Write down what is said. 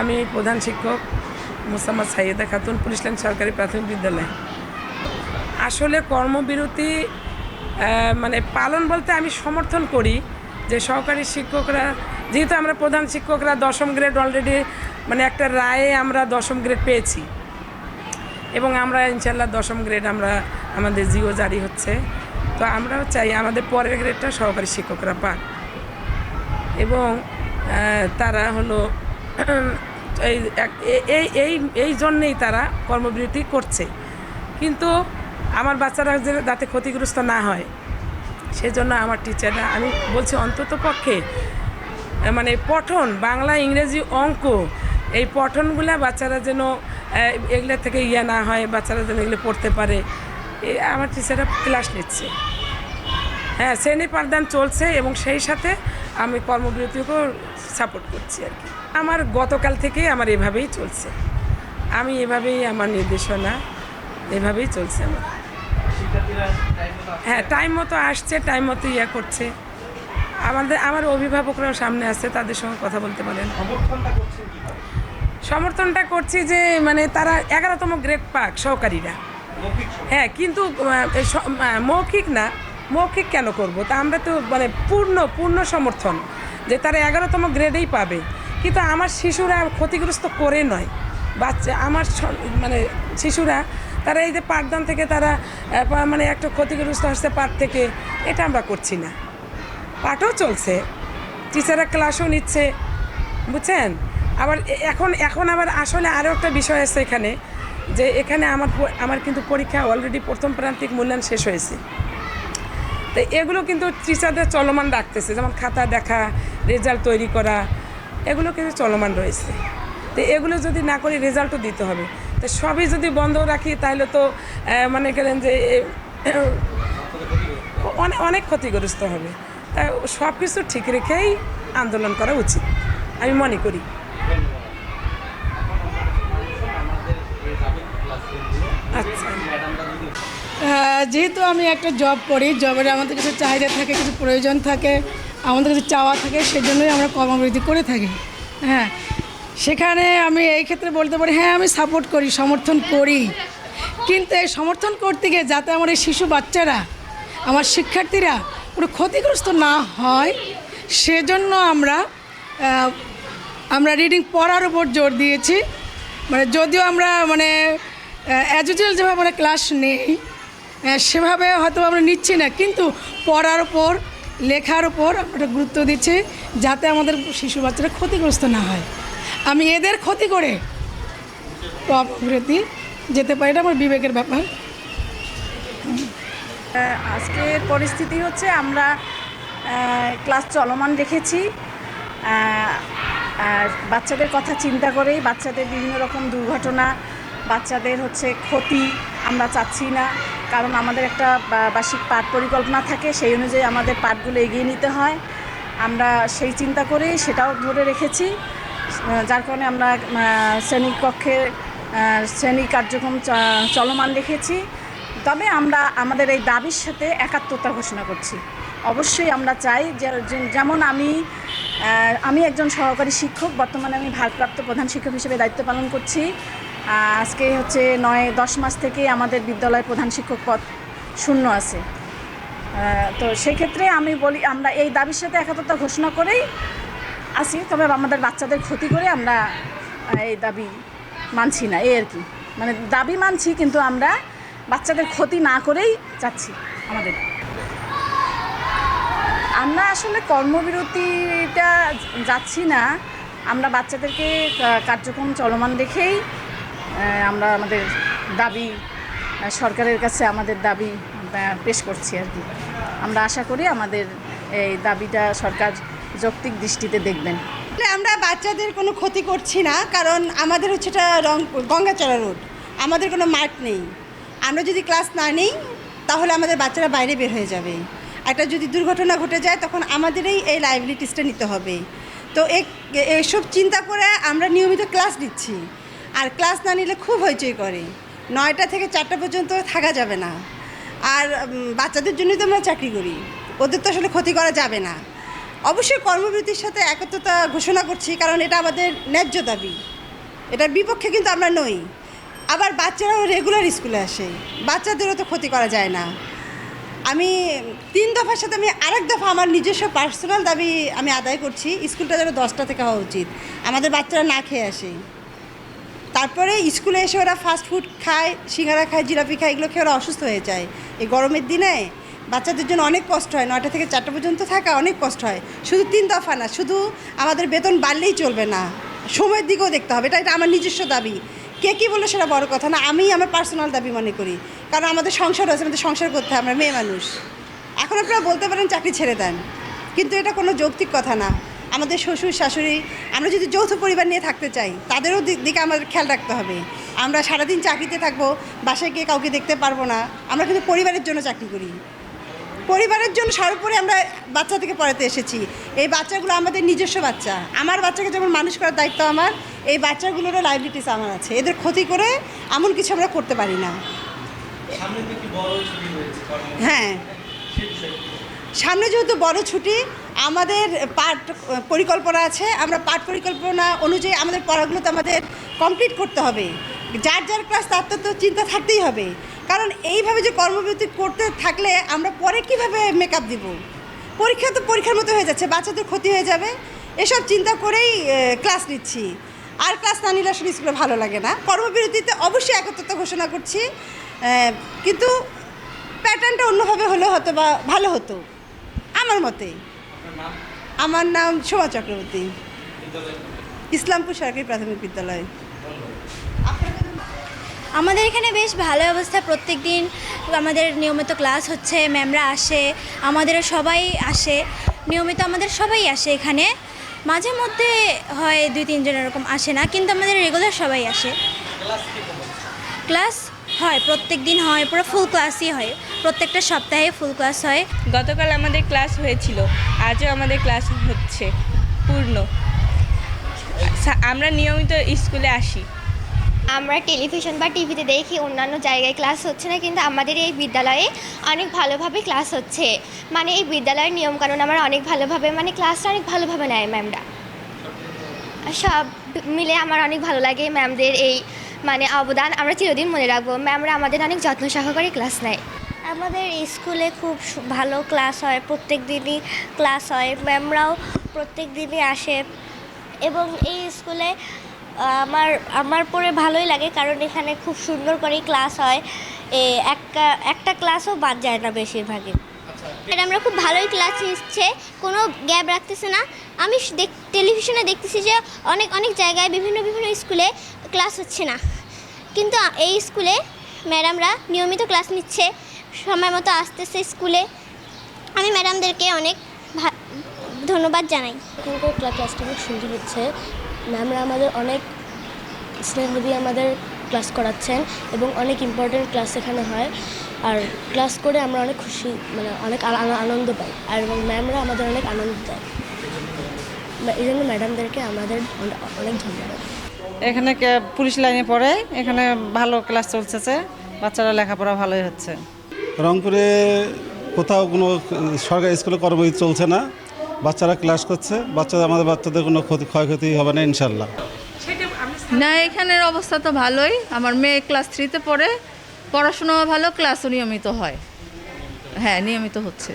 আমি প্রধান শিক্ষক মোসাম্মদ সাইয়েদা খাতুন, পুলিশ লাইন সরকারি প্রাথমিক বিদ্যালয়। আসলে কর্মবিরতি মানে পালন বলতে আমি সমর্থন করি যে সহকারী শিক্ষকরা, যেহেতু আমরা প্রধান শিক্ষকরা দশম গ্রেড অলরেডি মানে একটা রায়ে আমরা দশম গ্রেড পেয়েছি। এবং আমরা ইনশাল্লাহ দশম গ্রেড আমরা, আমাদের জিও জারি হচ্ছে। তো আমরাও চাই আমাদের পরের গ্রেডটা সহকারী শিক্ষকরা পাক। এবং তারা হলো এই এই এই এই জন্যেই তারা কর্মবিরতি করছে। কিন্তু আমার বাচ্চারা যে যাতে ক্ষতিগ্রস্ত না হয়, সেজন্য আমার টিচাররা আমি বলছি অন্তত পক্ষে মানে পঠন, বাংলা, ইংরেজি অঙ্ক, এই পঠনগুলা বাচ্চারা যেন এগুলা থেকে ইয়ে না হয়, বাচ্চারা যেন এগুলো পড়তে পারে আমার টিচাররা ক্লাস নিচ্ছে। হ্যাঁ শ্রেণি পাঠদান চলছে এবং সেই সাথে আমি কর্মবিরতিকেও সাপোর্ট করছি আর কি। আমার গতকাল থেকে আমার এভাবেই চলছে। আমি এভাবেই আমার নির্দেশনা এভাবেই চলছে আমার। হ্যাঁ টাইম মতো আসছে টাইম মতো ইয়ে করছে। আমাদের আমার অভিভাবকরাও সামনে আসছে তাদের সঙ্গে কথা বলতে পারেন। সমর্থনটা করছি যে মানে তারা এগারোতম গ্রেড পাক সহকারীরা। হ্যাঁ কিন্তু মৌখিক না মৌখিক কেন করব? তা আমরা তো মানে পূর্ণ পূর্ণ সমর্থন যে তারা এগারোতম গ্রেডেই পাবে। কিন্তু আমার শিশুরা ক্ষতিগ্রস্ত করে নয়। বাচ্চা, আমার মানে শিশুরা, তারা এই যে পাঠদান থেকে তারা মানে একটা ক্ষতিগ্রস্ত হচ্ছে পাঠ থেকে, এটা আমরা করছি না। পাঠও চলছে, টিচাররা ক্লাসও নিচ্ছে, বুঝছেন? আবার এখন এখন আবার আসলে আরও একটা বিষয় আছে এখানে, যে এখানে আমার আমার কিন্তু পরীক্ষা অলরেডি প্রথম প্রান্তিক মূল্যায়ন শেষ হয়েছে। তো এগুলো কিন্তু টিচারদের চলমান রাখতেছে, যেমন খাতা দেখা, রেজাল্ট তৈরি করা এগুলো কিন্তু চলমান রয়েছে। তো এগুলো যদি না করি রেজাল্টও দিতে হবে। তো সবই যদি বন্ধ রাখি, তাহলে তো মানে করেন যে অনেক অনেক ক্ষতিগ্রস্ত হবে। তাই সব কিছু ঠিক রেখেই আন্দোলন করা উচিত, আমি মনে করি। আচ্ছা। যেহেতু আমি একটা জব করি জবের আমাদের কিছু চাহিদা থাকে, কিছু প্রয়োজন থাকে আমাদের কিছু চাওয়া থাকে, সেজন্যই আমরা কর্মবিরতি করে থাকি। হ্যাঁ সেখানে আমি এই ক্ষেত্রে বলতে পারি হ্যাঁ আমি সাপোর্ট করি, সমর্থন করি। কিন্তু এই সমর্থন করতে গিয়ে যাতে আমার এই শিশু বাচ্চারা, আমার শিক্ষার্থীরা কোনো ক্ষতিগ্রস্ত না হয়, সেজন্য আমরা আমরা রিডিং পড়ার উপর জোর দিয়েছি। মানে যদিও আমরা মানে অ্যাজ ইউজুয়াল যেভাবে আমরা ক্লাস নেই সেভাবে হয়তো আমরা নিচ্ছি না, কিন্তু পড়ার উপর লেখার উপর আমরা গুরুত্ব দিচ্ছি যাতে আমাদের শিশু বাচ্চারা ক্ষতিগ্রস্ত না হয়। আমি এদের ক্ষতি করে কর্মবিরতি যেতে পারি এটা আমার বিবেকের ব্যাপার। আজকের পরিস্থিতি হচ্ছে আমরা ক্লাস চলমান আহ, আর বাচ্চাদের কথা চিন্তা করেই বাচ্চাদের বিভিন্ন রকম দুর্ঘটনা বাচ্চাদের হচ্ছে ক্ষতি আমরা চাচ্ছি না। কারণ আমাদের একটা বার্ষিক পাঠ পরিকল্পনা থাকে, সেই অনুযায়ী আমাদের পাঠগুলো এগিয়ে নিতে হয়। আমরা সেই চিন্তা করেই সেটাও ধরে রেখেছি। যার কারণে আমরা শ্রেণীকক্ষে শ্রেণি কার্যক্রম চলমান রেখেছি। তবে আমরা আমাদের এই দাবির সাথে একাত্মতা ঘোষণা করছি। অবশ্যই আমরা চাই যেমন আমি আমি একজন সহকারী শিক্ষক, বর্তমানে আমি ভারপ্রাপ্ত প্রধান শিক্ষক হিসেবে দায়িত্ব পালন করছি। আজকে হচ্ছে নয় দশ মাস থেকে আমাদের বিদ্যালয়ের প্রধান শিক্ষক পদ শূন্য আছে। তো সেক্ষেত্রে আমি বলি আমরা এই দাবির সাথে একাত্মতা ঘোষণা করেই আসি তবে আমাদের বাচ্চাদের ক্ষতি করে আমরা এই দাবি মানছি না এই আর কি। মানে দাবি মানছি কিন্তু আমরা বাচ্চাদের ক্ষতি না করেই যাচ্ছি আমাদের। আমরা আসলে কর্মবিরতিটা যাচ্ছি না আমরা বাচ্চাদেরকে কার্যক্রম চলমান আহ, আমরা আমাদের দাবি সরকারের কাছে আমাদের দাবি পেশ করছি আর কি। আমরা আশা করি আমাদের এই দাবিটা সরকার যৌক্তিক দৃষ্টিতে দেখবেন। আমরা বাচ্চাদের কোনো ক্ষতি করছি না, কারণ আমাদের হচ্ছে এটা রং, গঙ্গাচড়া রোড। আমাদের কোনো মাঠ নেই। আমরা যদি ক্লাস না নিই, তাহলে আমাদের বাচ্চারা বাইরে বের হয়ে যাবে। একটা যদি দুর্ঘটনা ঘটে যায়, তখন আমাদেরই এই লাইবিলিটিসটা নিতে হবে। তো এইসব চিন্তা করে আমরা নিয়মিত ক্লাস নিচ্ছি। আর ক্লাস না নিলে খুব হইচই করে। নয়টা থেকে চারটা পর্যন্ত থাকা যাবে না। আর বাচ্চাদের জন্যই তো আমরা চাকরি করি। ওদের তো আসলে ক্ষতি করা যাবে না। অবশ্যই কর্মবিরতির সাথে একত্রতা ঘোষণা করছি, কারণ এটা আমাদের ন্যায্য দাবি। এটার বিপক্ষে কিন্তু আমরা নই। আবার বাচ্চারাও রেগুলার স্কুলে আসে। বাচ্চাদেরও তো ক্ষতি করা যায় না। আমি তিন দফার সাথে আমি আরেক দফা আমার নিজস্ব পার্সোনাল দাবি আমি আদায় করছি। স্কুলটা যেন দশটা থেকে হওয়া উচিত। আমাদের বাচ্চারা না খেয়ে আসে। তারপরে স্কুলে এসে ওরা ফাস্ট ফুড খায়, সিঙ্গারা খায়, জিলাপি খায়, এগুলো খেয়ে ওরা অসুস্থ হয়ে যায়। এই গরমের দিনে বাচ্চাদের জন্য অনেক কষ্ট হয়, নয়টা থেকে চারটা পর্যন্ত থাকা অনেক কষ্ট হয়। শুধু তিন দফা না, শুধু আমাদের বেতন বাড়লেই চলবে না। সময়ের দিকেও দেখতে হবে, এটা এটা আমার নিজস্ব দাবি। কে কী বলল সেটা বড় কথা না আমি আমার পার্সোনাল দাবি মনে করি। কারণ আমাদের সংসার আছে আমাদের সংসার করতে হয়, আমরা মেয়ে মানুষ। এখন আপনারা বলতে পারেন চাকরি ছেড়ে দেন, কিন্তু এটা কোনো যৌক্তিক কথা না। আমাদের শ্বশুর শাশুড়ি আমরা যদি যৌথ পরিবার নিয়ে থাকতে চাই তাদেরও দিক- দিকে আমাদের খেয়াল রাখতে হবে। আমরা সারাদিন চাকরিতে থাকব বাসায় গিয়ে কাউকে দেখতে পারব না। আমরা কিন্তু পরিবারের জন্য চাকরি করি। পরিবারের জন্য সর্বোপরি আমরা বাচ্চা থেকে পড়াতে এসেছি। এই বাচ্চাগুলো আমাদের নিজস্ব বাচ্চা। আমার বাচ্চাকে যেমন মানুষ করার দায়িত্ব আমার এই বাচ্চাগুলোরও লাইবিলিটিস আমার আছে। এদের ক্ষতি করে এমন কিছু আমরা করতে পারি না। হ্যাঁ। সামনে যেহেতু বড় ছুটি আমাদের পাঠ পরিকল্পনা আছে, আমরা পাঠ পরিকল্পনা অনুযায়ী আমাদের পড়াগুলো তো আমাদের কমপ্লিট করতে হবে। যার যার ক্লাস তার তো চিন্তা থাকতেই হবে। কারণ এইভাবে যে কর্মবিরতি করতে থাকলে আমরা পরে কীভাবে মেকআপ দিব? পরীক্ষা তো পরীক্ষার মতো হয়ে যাচ্ছে, বাচ্চাদের ক্ষতি হয়ে যাবে। এসব চিন্তা করেই ক্লাস নিচ্ছি। আর ক্লাস না নিলে আসলে স্কুলে ভালো লাগে না। কর্মবিরতিতে অবশ্যই একত্রতা ঘোষণা করছি। কিন্তু প্যাটার্নটা অন্যভাবে হলে হতো বা ভালো হতো। আমার মতে। আমার নাম শোভা চক্রবর্তী। ইসলামপুর সরকারি প্রাথমিক বিদ্যালয়। আমাদের এখানে বেশ ভালো অবস্থা। প্রত্যেক দিন আমাদের নিয়মিত ক্লাস হচ্ছে ম্যামরা আসে আমাদের সবাই আসে। নিয়মিত আমাদের সবাই আসে এখানে। মাঝে মধ্যে হয় দুই তিনজন এরকম আসে না কিন্তু আমাদের রেগুলার সবাই আসে। ক্লাস হয় প্রত্যেক দিন হয় পুরো ফুল ক্লাসই হয়। প্রত্যেকটা সপ্তাহে ফুল ক্লাস হয়। গতকাল আমাদের ক্লাস হয়েছিল আজও আমাদের ক্লাস হচ্ছে পূর্ণ। আমরা নিয়মিত স্কুলে আসি। আমরা টেলিভিশন বা টিভিতে দেখি অন্যান্য জায়গায় ক্লাস হচ্ছে না কিন্তু আমাদের এই বিদ্যালয়ে অনেক ভালোভাবে ক্লাস হচ্ছে। মানে এই বিদ্যালয়ের নিয়মকানুন আমার অনেক ভালোভাবে মানে ক্লাসটা অনেক ভালোভাবে নেয় ম্যামরা। সব মিলে আমার অনেক ভালো লাগে ম্যামদের এই মানে অবদান আমরা চিরদিন মনে রাখব। ম্যামরা আমাদের অনেক যত্ন সহকারে ক্লাস নেয়। আমাদের স্কুলে খুব ভালো ক্লাস হয়, প্রত্যেক দিনই ক্লাস হয়। ম্যামরাও প্রত্যেক দিনই আসে। এবং এই স্কুলে আমার আমার পড়ে ভালোই লাগে কারণ এখানে খুব সুন্দর করে ক্লাস হয়। একটা একটা ক্লাসও বাদ যায় না বেশিরভাগই। ম্যাডামরা খুব ভালোই ক্লাস নিচ্ছে, কোনো গ্যাপ রাখতেছে না। আমি টেলিভিশনে দেখতেছি যে অনেক অনেক জায়গায় বিভিন্ন বিভিন্ন স্কুলে ক্লাস হচ্ছে না। কিন্তু এই স্কুলে ম্যাডামরা নিয়মিত ক্লাস নিচ্ছে, সময় মতো আসতেছে স্কুলে আমি ম্যাডামদেরকে অনেক ধন্যবাদ জানাই। এখানকার ক্লা- ক্লাসটা খুব সুন্দর হচ্ছে। ম্যামরা আমাদের অনেক স্নেহ দিয়ে আমাদের ক্লাস করাচ্ছেন এবং অনেক ইম্পর্টেন্ট ক্লাস এখানে হয়। আর ক্লাস করে আমরা অনেক খুশি মানে অনেক আনন্দ পাই। আর এবং ম্যামরা আমাদের অনেক আনন্দ দেয়। এই জন্য ম্যাডামদেরকে আমাদের অনেক ধন্যবাদ। এখানে পুলিশ লাইনে পড়ে এখানে ভালো ক্লাস চলতেছে বাচ্চারা লেখাপড়া ভালোই হচ্ছে। রংপুরে কোথাও কোনো সরকারি স্কুলে কর্মবিরতি চলছে না বাচ্চারা ক্লাস করছে বাচ্চাদের আমাদের বাচ্চাদের কোনো ক্ষতি ক্ষয়ক্ষতি হবে না ইনশাল্লাহ। না এখানের অবস্থা তো ভালোই আমার মেয়ে ক্লাস থ্রিতে পড়ে পড়াশোনাও ভালো ক্লাসও নিয়মিত হয়। হ্যাঁ নিয়মিত হচ্ছে।